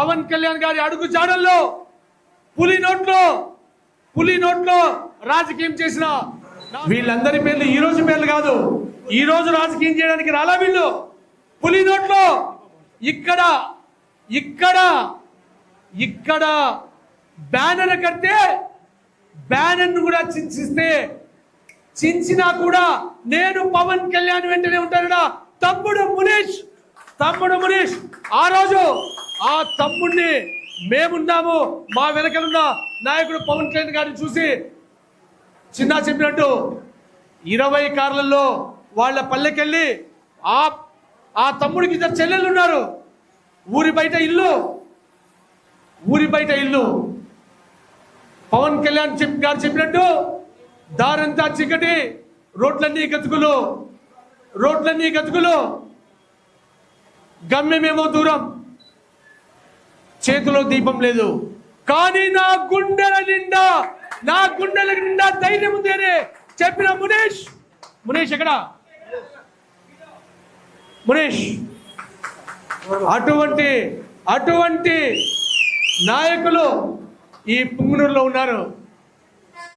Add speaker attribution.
Speaker 1: పవన్ కళ్యాణ్ గారి అడుగు జాడల్లో పులి నోట్లో పులి నోట్లో రాజకీయం చేసిన వీళ్ళందరి పేర్లు ఈ రోజు పేర్లు కాదు. ఈ రోజు రాజకీయం చేయడానికి రాలా వీళ్ళు? పులి నోట్లో ఇక్కడ ఇక్కడ ఇక్కడ బ్యానర్ కడితే బ్యానర్ కూడా చించిస్తే చించినా కూడా నేను పవన్ కళ్యాణ్ వెంటనే ఉంటానడా తమ్ముడు మునీష్ తమ్ముడు మునీష్ ఆ రోజు ఆ తమ్ముడిని మేమున్నాము మా వెనకలున్న నాయకుడు పవన్ కళ్యాణ్ గారిని చూసి చిన్న చెప్పినట్టు ఇరవై కార్లలో వాళ్ళ పల్లెకెళ్ళి ఆ ఆ తమ్ముడికి ఇద్దరు చెల్లెళ్ళు ఉన్నారు. ఊరి బయట ఇల్లు ఊరి బయట ఇల్లు. పవన్ కళ్యాణ్ చెప్ గారు చెప్పినట్టు దారంతా చీకటి రోడ్లన్నీ గతుకులు రోడ్లన్నీ గతుకులు. గమ్యమేమో దూరం. చేతిలో దీపం లేదు. కానీ నా గుండెల నిండా నా గుండెల నిండా ధైర్యం ఉందేనే చెప్పిన మునేష్. మునేష్ ఎక్కడ? మునేష్ అటువంటి అటువంటి నాయకులు ఈ పుంగనూరులో ఉన్నారు.